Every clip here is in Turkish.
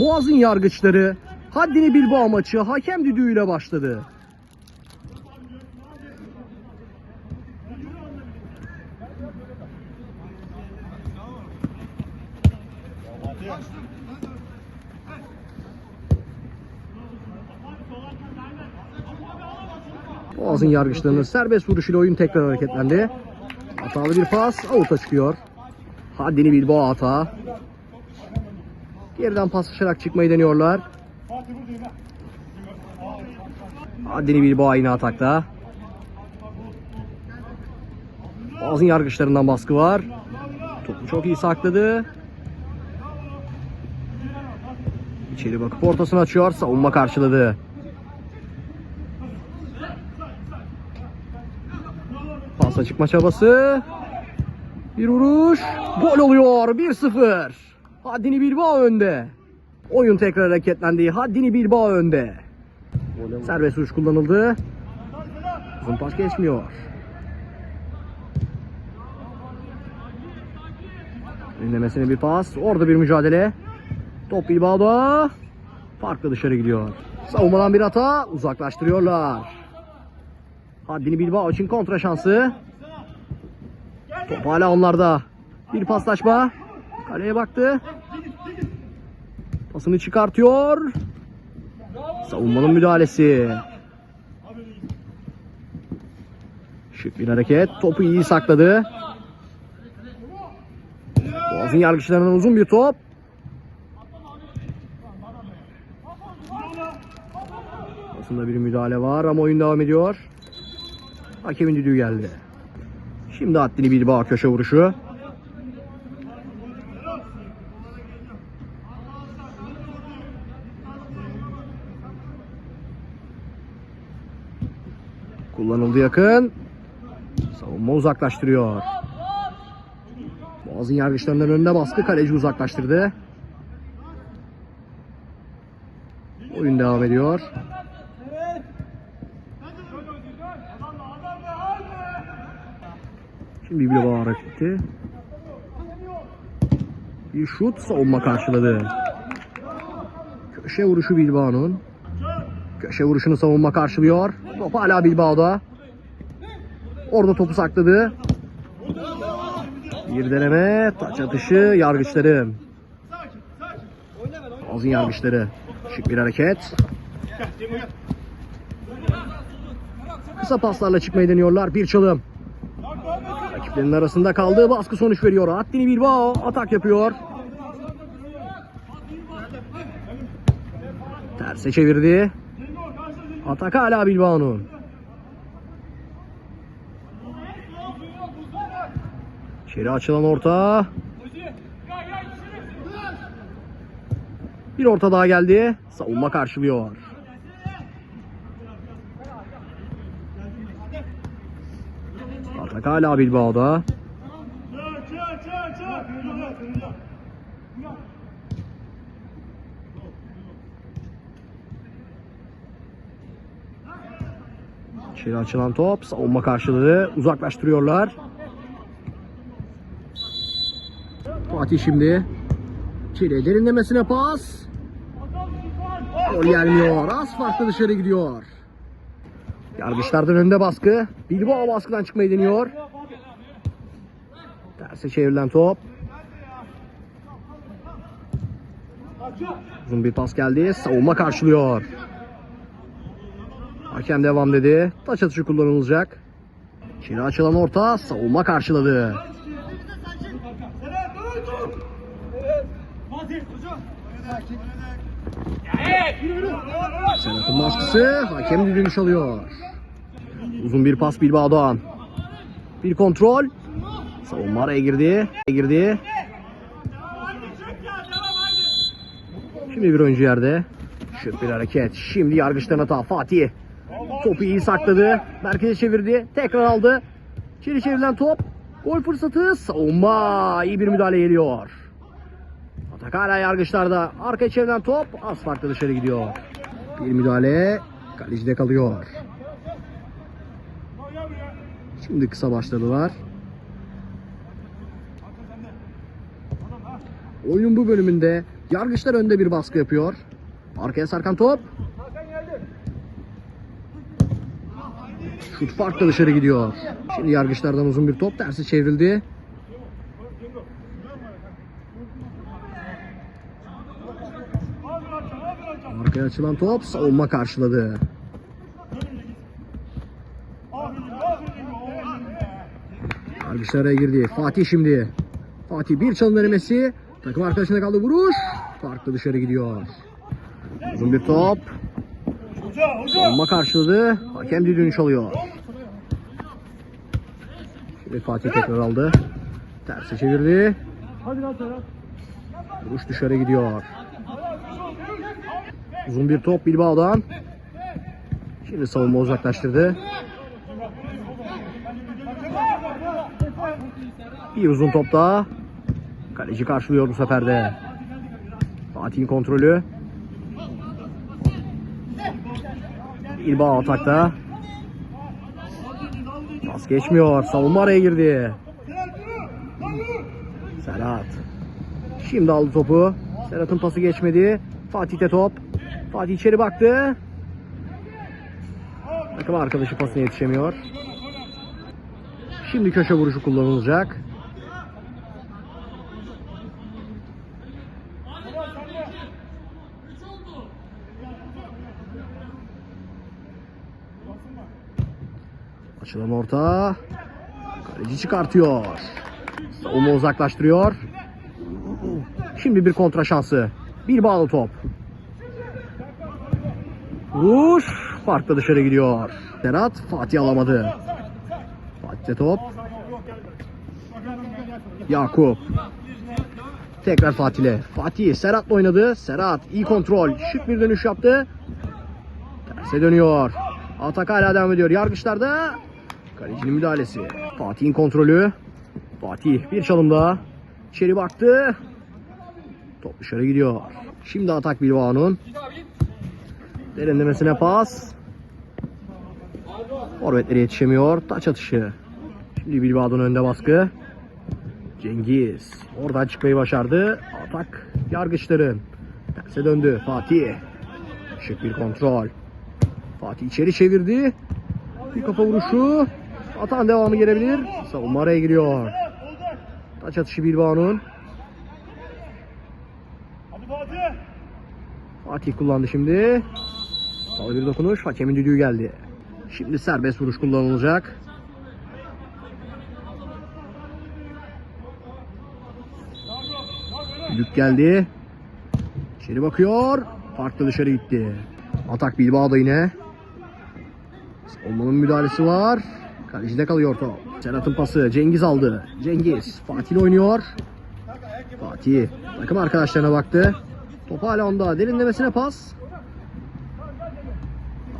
Boğaz'ın yargıçları haddini Bilbao maçı hakem düdüğüyle başladı. Boğaz'ın yargıçlarının serbest vuruşuyla oyun tekrar hareketlendi. Hatalı bir pas, avuta çıkıyor. Haddini Bilbao hata. Geriden paslaşarak çıkmayı deniyorlar. Haddini Bilbao yine atakta. Boğaz'ın yargıçlarından baskı var. Topu çok iyi sakladı. İçeri bakıp ortasını açıyor. Savunma karşıladı. Pasa çıkma çabası. Bir vuruş. Gol oluyor. 1-0. Haddini Bilbao önde. Oyun tekrar hareketlendi. Haddini Bilbao önde. Serbest vuruş kullanıldı. Uzun pas geçmiyor. Önlemesine bir pas. Orada bir mücadele. Top Bilbao'da. Farklı dışarı gidiyor. Savunmadan bir hata. Uzaklaştırıyorlar. Haddini Bilbao için kontra şansı. Top hala onlarda. Bir paslaşma. Kaleye baktı. Pasını çıkartıyor. Savunmanın müdahalesi. Şık bir hareket. Topu iyi sakladı. Boğaz'ın yargıçlarından uzun bir top. Aslında bir müdahale var ama oyun devam ediyor. Hakemin düdüğü geldi. Şimdi haddini bir bağ köşe vuruşu. Kullanıldı yakın. Savunma uzaklaştırıyor. Boğaz'ın yargıçlarından önünde baskı. Kaleci uzaklaştırdı. Oyun devam ediyor. Şimdi bir bağ hareketi. Bir şut savunma karşıladı. Köşe vuruşu Bilbao'nun. Köşe vuruşunu savunma karşılıyor. Top hala Bilbao'da. Orada topu sakladı. Bir deneme. Taç atışı yargıçları. Azın yargıçları. Şık bir hareket. Kısa paslarla çıkmayı deniyorlar. Bir çalım. Rakiplerinin arasında kaldığı baskı sonuç veriyor. Haddini Bilbao atak yapıyor. Terse çevirdi. Atak hala Bilbao'nun. İçeri açılan orta. Bir orta daha geldi. Savunma karşılıyor. Atak hala Bilbao'da. İçeri açılan top. Savunma karşılığı. Uzaklaştırıyorlar. Fatih şimdi. İçeri derinlemesine pas. Gol gelmiyor. Az farklı dışarı gidiyor. Yargıçlardan önde baskı. Bilbao baskıdan çıkmayı deniyor. Terse çevrilen top. Uzun bir pas geldi. Savunma karşılıyor. Hakem devam dedi. Taç atışı kullanılacak. İçeri açılan orta. Savunma karşıladı. Senat'ın baskısı. Hakem düdüğünü çalıyor. Uzun bir pas Bilbao'dan. Bir kontrol. Savunma araya girdi. girdi. Şimdi bir oyuncu yerde. Şık bir hareket. Şimdi yargıçtan hata. Fatih. Topu iyi sakladı. Merkeze çevirdi. Tekrar aldı. İçeri çevrilen top. Gol fırsatı. Savunma. iyi bir müdahale geliyor. Atak hala yargıçlarda. Arkaya çevrilen top. Az farklı dışarı gidiyor. Bir müdahale. Kalecide kalıyor. Şimdi kısa başladılar. Oyunun bu bölümünde Yargıçlar önde bir baskı yapıyor. Arkaya sarkan top. Şut farklı dışarı gidiyor. Şimdi yargıçlardan uzun bir top tersi çevrildi. Arkaya açılan top savunma karşıladı. Araya girdi. Fatih şimdi. Fatih bir çalım denemesi. Takım arkadaşına kaldı vuruş. Farklı dışarı gidiyor. Uzun bir top. Savunma karşıladı. Hakem düdüğünü çalıyor. Şimdi Fatih tekrar aldı. Terse çevirdi. Vuruş dışarı gidiyor. Uzun bir top Bilbao'dan. Şimdi savunma uzaklaştırdı. Bir uzun top daha. Kaleci karşılıyor bu sefer de. Fatih'in kontrolü. Bilbao atakta. Pas geçmiyor. Savunma araya girdi. Serhat. Şimdi aldı topu. Serhat'ın pası geçmedi. Fatih'te top. Fatih içeri baktı. Takım arkadaşı pasına yetişemiyor. Şimdi köşe vuruşu kullanılacak. Açılan orta. Kaleci çıkartıyor. Savunma uzaklaştırıyor. Şimdi bir kontra şansı. Bir bağlı top. Vuruş. Farklı dışarı gidiyor. Serhat Fatih alamadı. Fatih'te top. Yakup. Tekrar Fatih'le. Fatih Serhat'la oynadı. Serhat iyi kontrol. Şık bir dönüş yaptı. Terse dönüyor. Atak hala devam ediyor. Yargıçlarda kalecinin müdahalesi. Fatih'in kontrolü. Fatih bir çalım daha. İçeri baktı. Top dışarı gidiyor. Şimdi atak Bilbao'nun. Derinlemesine pas. Forvetleri yetişemiyor. Taç atışı. Şimdi Bilbao'nun önde baskı. Cengiz. Oradan çıkmayı başardı. Atak yargıçların. Terse döndü. Fatih. Şık bir kontrol. Fatih içeri çevirdi. Bir kafa vuruşu. Atan devamı gelebilir. Savunma araya giriyor. Taç atışı Bilbao'nun. Fatih. Kullandı şimdi. Sağ bir dokunuş. Hakemin düdüğü geldi. Şimdi serbest vuruş kullanılacak. Düdük geldi. İçeri bakıyor. Farklı dışarı gitti. Atak Bilbao'da yine. Savunmanın müdahalesi var. Kalecide kalıyor top. Serhat'ın pası. Cengiz aldı. Cengiz. Fatih oynuyor. Fatih takım arkadaşlarına baktı. Top hala onda. Derinlemesine pas.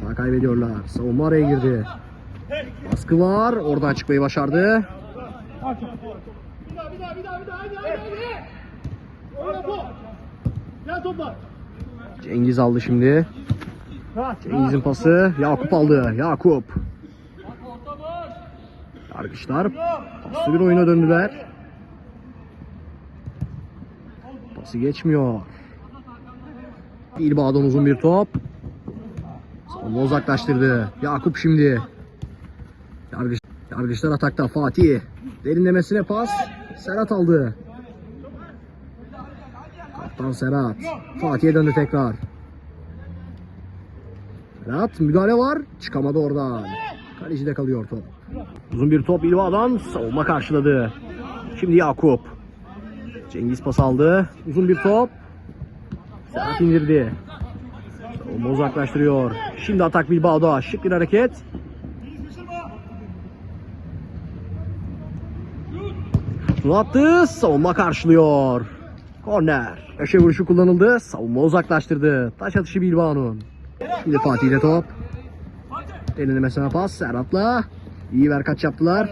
Hata kaybediyorlar. Savunma araya girdi. Baskı var. Oradan çıkmayı başardı. Bir daha bir daha bir daha bir hadi hadi. Gel. Cengiz aldı şimdi. Cengiz'in pası. Yakup aldı. Yakup. Yargıçlar paslı bir oyuna döndüler. Pası geçmiyor. Bilbao'dan uzun bir top. Savunma uzaklaştırdı. Yakup şimdi. Yargıç, yargıçlar atakta. Fatih. Derinlemesine pas. Serhat aldı. Kaptan Serhat. Fatih'e döndü tekrar. Serhat müdahale var. Çıkamadı oradan. Kalecide kalıyor top. Uzun bir top İlva'dan savunma karşıladı. Şimdi Yakup. Cengiz pas aldı. Uzun bir top. Serhat indirdi. Savunma uzaklaştırıyor. Şimdi atak Bilbao'da. Şık bir hareket. Şutunu attı. Savunma karşılıyor. Korner. Köşe vuruşu kullanıldı. Savunma uzaklaştırdı. Taş atışı Bilbao'nun. Şimdi Fatih ile top. Derinlemesine pas. Serhat'la. İyi ver kaç yaptılar.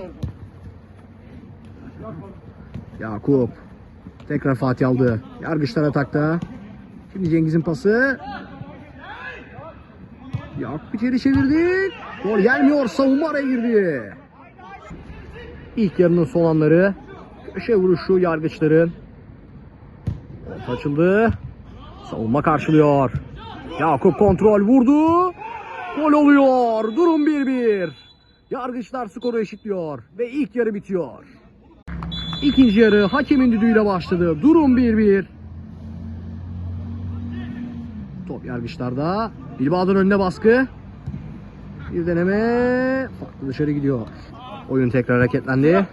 Yakup. Tekrar Fatih aldı. Yargıçlar atakta. Şimdi Cengiz'in pası. Yakup içeri çevirdi. Gol gelmiyor. Savunma araya girdi. İlk yarının son anları. Köşe vuruşu yargıçların. Açıldı. Savunma karşılıyor. Yakup kontrol vurdu. Gol oluyor. Durum 1-1. Yargıçlar skoru eşitliyor ve ilk yarı bitiyor. İkinci yarı hakemin düdüğüyle başladı. Durum 1-1. Top yargıçlarda. Bilbao'dan önüne baskı. Bir deneme. Farklı dışarı gidiyor. Oyun tekrar hareketlendi.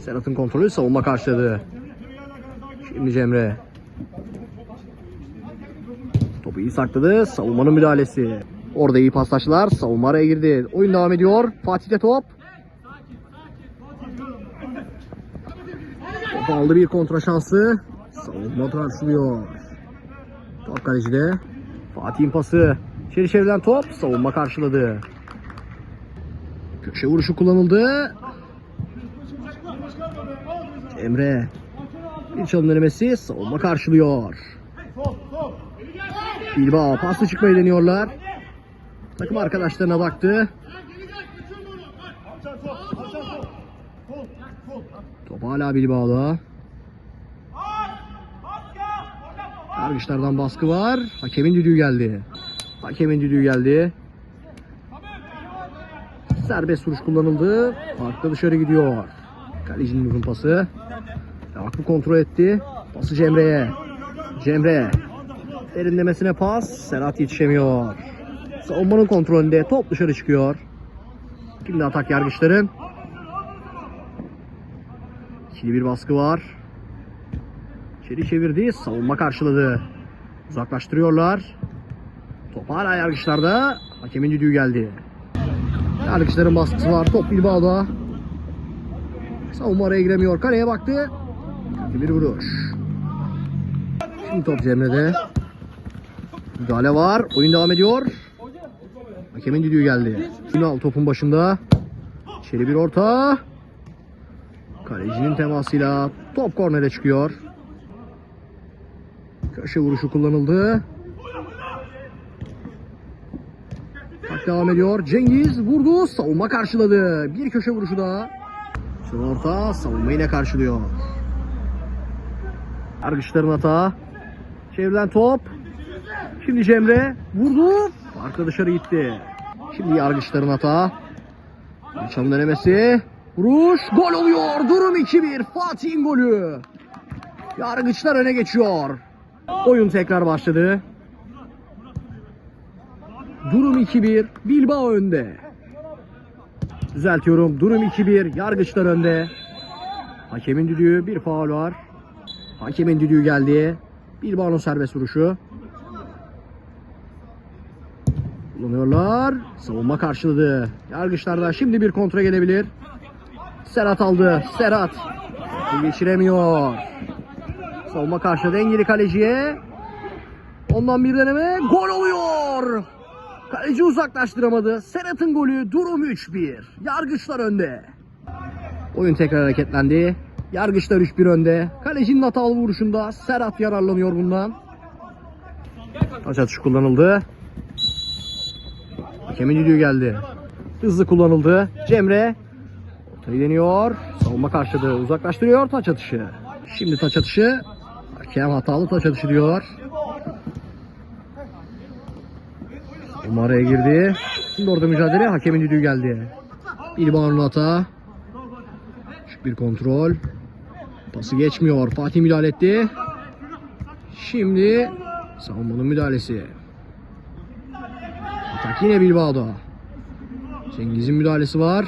Serhat'ın kontrolü savunma karşıladı. Şimdi Cemre. Topu iyi sakladı. Savunmanın müdahalesi. Orada iyi paslaştılar. Savunma araya girdi. Oyun devam ediyor. Fatih'te top. Top aldı bir kontra şansı. Savunma karşılıyor. Top kalecide. Fatih'in pası. İçeri çevrilen top. Savunma karşıladı. Köşe vuruşu kullanıldı. Emre. Bir çalım denemesi. Savunma karşılıyor. Bilbao paslı çıkmayı deniyorlar. Takım arkadaşlarına baktı. Top hala Bilbao'da. Yargıçlardan baskı var. Hakemin düdüğü geldi. Hakemin düdüğü geldi. Serbest vuruş kullanıldı. Farklı dışarı gidiyor. Kalecinin uzun pası. Yakup kontrol etti. Pası Cemre'ye. Cemre. Derinlemesine pas. Serhat yetişemiyor. Savunmanın kontrolünde top dışarı çıkıyor. Şimdi atak yargıçların. İkili bir baskı var. İçeri çevirdi. Savunma karşıladı. Uzaklaştırıyorlar. Top hala yargıçlarda. Hakemin düdüğü geldi. Yargıçların baskısı var. Top Bilbao'da. Savunma araya giremiyor. Kaleye baktı. Bir vuruş. Şimdi top Cemre'de. Müdahale var. Oyun devam ediyor. Hakemin düdüğü geldi. Ünal topun başında. İçeri bir orta. Kalecinin temasıyla top kornere çıkıyor. Köşe vuruşu kullanıldı. Bak devam ediyor. Cengiz vurdu. Savunma karşıladı. Bir köşe vuruşu daha. Son orta savunma yine karşılıyor. Yargıçların hata. Çevrilen top. Şimdi Cemre vurdu. Arka dışarı gitti. Şimdi yargıçların hata. Çalım denemesi. Vuruş. Gol oluyor. Durum 2-1. Fatih'in golü. Yargıçlar öne geçiyor. Oyun tekrar başladı. Durum 2-1. Bilbao önde. Düzeltiyorum. Durum 2-1. Yargıçlar önde. Hakemin düdüğü. Bir faul var. Hakemin düdüğü geldi. Bilbao'nun serbest vuruşu. Kullanıyorlar. Savunma karşıladı. Yargıçlarda şimdi bir kontra gelebilir. Serhat aldı. Serhat. Geçiremiyor. Savunma karşıladı. Engeli kaleciye. Ondan bir deneme. Gol oluyor. Kaleci uzaklaştıramadı. Serhat'ın golü. Durum 3-1. Yargıçlar önde. Oyun tekrar hareketlendi. Yargıçlar 3-1 önde. Kalecinin hatalı vuruşunda Serhat yararlanıyor bundan. Taç atışı kullanıldı. Hakemin düdüğü geldi. Hızlı kullanıldı. Cemre ortayı deniyor. Savunma karşıladı. Uzaklaştırıyor taç atışı. Şimdi taç atışı. Hakem hatalı taç atışı diyor. Umara'ya girdi. Şimdi orada mücadele. Hakemin düdüğü geldi. İlban'ın hata. Küçük bir kontrol. Pası geçmiyor. Fatih müdahale etti. Şimdi savunmanın müdahalesi. Yine Bilbao'da. Cengiz'in müdahalesi var.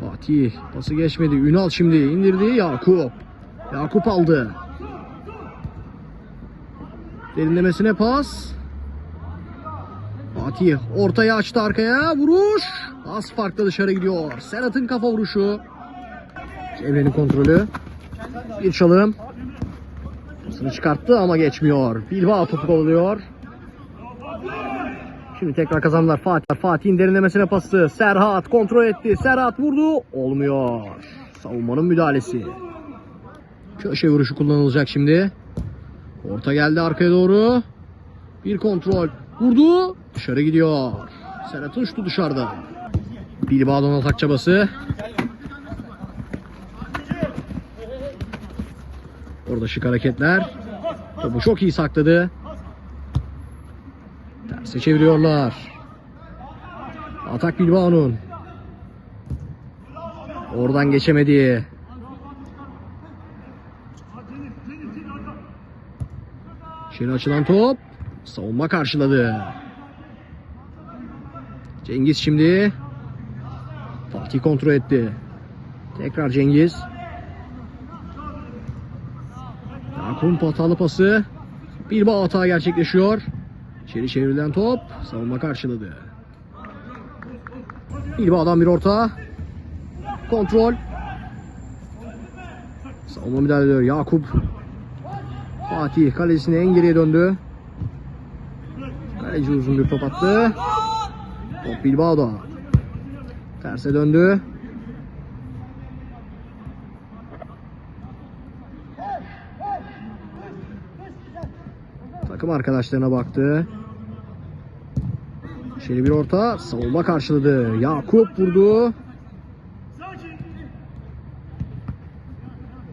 Fatih pası geçmedi. Ünal şimdi indirdi. Yakup. Yakup aldı. Derinlemesine pas. Fatih ortaya açtı arkaya. Vuruş. Az farkla dışarı gidiyor. Serhat'ın kafa vuruşu. Emre'nin kontrolü. Bir çalım. Pasını çıkarttı ama geçmiyor. Bilbao topu kovalıyor. Şimdi tekrar kazandılar Fatih. Fatih'in derinlemesine pası. Serhat kontrol etti. Serhat vurdu. Olmuyor. Savunmanın müdahalesi. Köşe vuruşu kullanılacak şimdi. Orta geldi arkaya doğru. Bir kontrol. Vurdu. Dışarı gidiyor. Serhat'ın şutu dışarıda. Bilbao'dan atak çabası. Orada şık hareketler. Topu çok iyi sakladı. Terse çeviriyorlar. Atak Bilbao'nun. Oradan geçemedi. İçeri açılan top. Savunma karşıladı. Cengiz şimdi. Fatih kontrol etti. Tekrar Cengiz. Yakup hatalı pası. Bilbao hata gerçekleşiyor. İçeri çevrilen top. Savunma karşıladı. Bilbao'dan bir orta. Kontrol. Savunma müdahale ediyor. Yakup. Fatih kalesine en geriye döndü. Kaleci uzun bir top attı. Top Bilbao'da. Terse döndü. Takım arkadaşlarına baktı. İçeri bir orta. Savunma karşıladı. Yakup vurdu.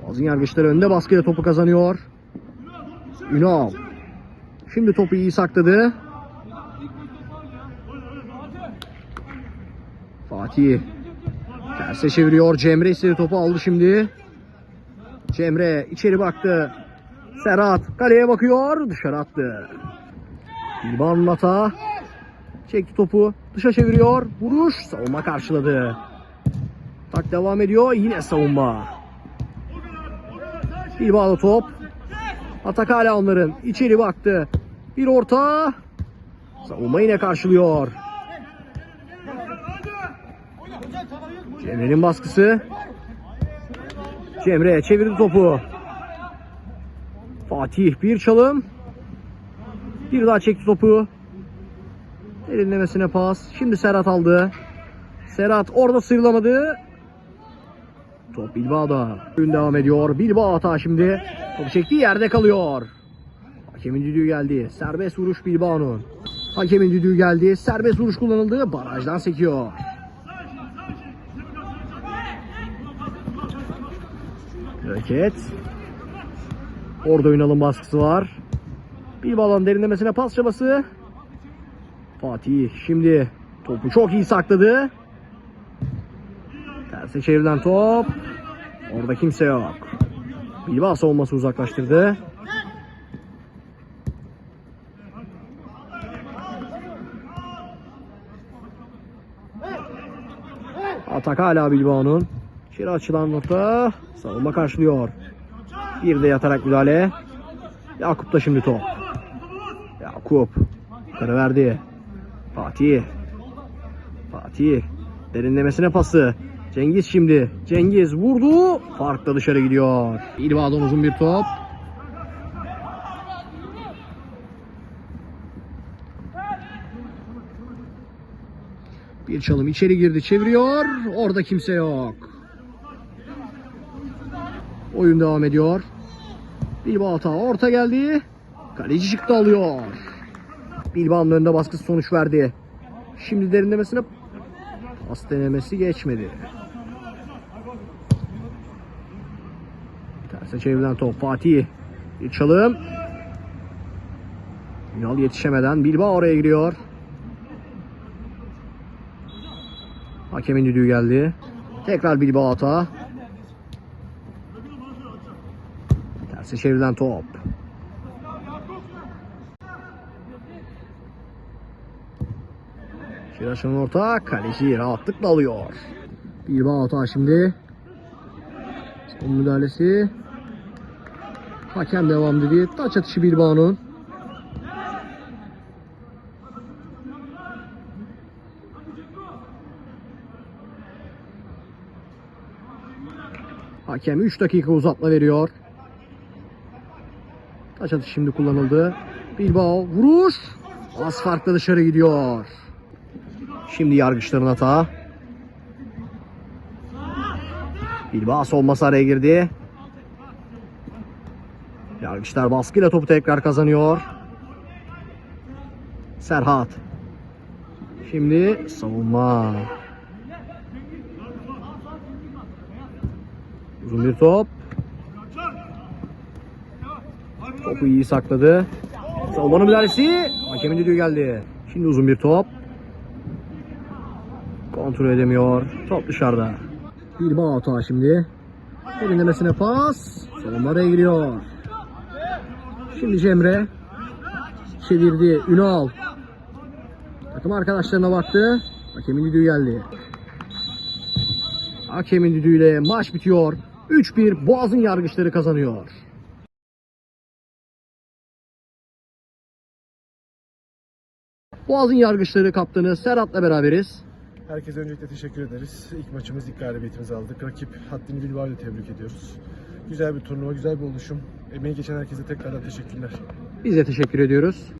Boğazın yargıçları önde baskıyla topu kazanıyor. Ünal. Şimdi topu iyi sakladı. Fatih. Terse çeviriyor. Cemre istedi topu aldı şimdi. Cemre içeri baktı. Serhat kaleye bakıyor. Dışarı attı. İlban Nata. Çekti topu. Dışa çeviriyor. Vuruş. Savunma karşıladı. Tak devam ediyor. Yine savunma. Bilbao'da top. Atak hala onların. İçeri baktı. Bir orta. Savunma yine karşılıyor. Cemre'nin baskısı. Cemre çevirdi topu. Fatih bir çalım. Bir daha çekti topu. Derinlemesine pas. Şimdi Serhat aldı. Serhat orada sıyrılamadı. Top Bilbao'da. Oyun devam ediyor. Bilbao hata şimdi. Topu çektiği yerde kalıyor. Hakemin düdüğü geldi. Serbest vuruş Bilbao'nun. Hakemin düdüğü geldi. Serbest vuruş kullanıldı. Barajdan sekiyor. Hareket. Orada Ünal'ın baskısı var. Bilbao'nun derinlemesine pas çabası. Fatih şimdi topu çok iyi sakladı. Terse çevrilen top. Orada kimse yok. Bilbao savunması uzaklaştırdı. Atak hala Bilbao'nun. İçeri açılan nokta. Savunma karşılıyor. Bir de yatarak müdahale. Yakup da şimdi top. Yakup. Yukarı verdi. Fatih. Fatih. Derinlemesine pası. Cengiz şimdi. Cengiz vurdu. Farkla dışarı gidiyor. İlva'dan uzun bir top. Bir çalım içeri girdi çeviriyor. Orada kimse yok. Oyun devam ediyor. Bilbao orta geldi. Kaleci çıktı alıyor. Bilbao'nun önünde baskısı sonuç verdi. Şimdi derinlemesine pas denemesi geçmedi. Terse çevrilen top Fatih. Bir çalım. Ünal yetişemeden Bilbao oraya giriyor. Hakemin düdüğü geldi. Tekrar Bilbao hata. Terse çevrilen top. Şiraş'ın orta kaleci rahatlıkla alıyor. Bilbao hata şimdi. Son müdahalesi. Hakem devam dedi. Taç atışı Bilbao'nun. Hakem 3 dakika uzatma veriyor. Taç atışı şimdi kullanıldı. Bilbao vuruş. Az farkla dışarı gidiyor. Şimdi yargıçların hata. Bilbao savunması araya girdi. Yargıçlar baskıyla topu tekrar kazanıyor. Serhat. Şimdi savunma. Uzun bir top. Topu iyi sakladı. Savunmanın müdahalesi. Hakemin düdüğü geldi. Şimdi uzun bir top. Kontrol edemiyor. Top dışarıda. Bilbao hata şimdi. Derinlemesine pas. Savunma giriyor. Şimdi Cemre. Çevirdi. Ünal. Takım arkadaşlarına baktı. Hakemin düdüğü geldi. Hakemin düdüğüyle maç bitiyor. 3-1 Boğaz'ın yargıçları kazanıyor. Boğaz'ın yargıçları kaptanı Serhat'la beraberiz. Herkese öncelikle teşekkür ederiz. İlk maçımız, ilk galibiyetimizi aldık. Rakip Haddini Bilbao'yu tebrik ediyoruz. Güzel bir turnuva, güzel bir oluşum. Emeği geçen herkese tekrardan teşekkürler. Biz de teşekkür ediyoruz.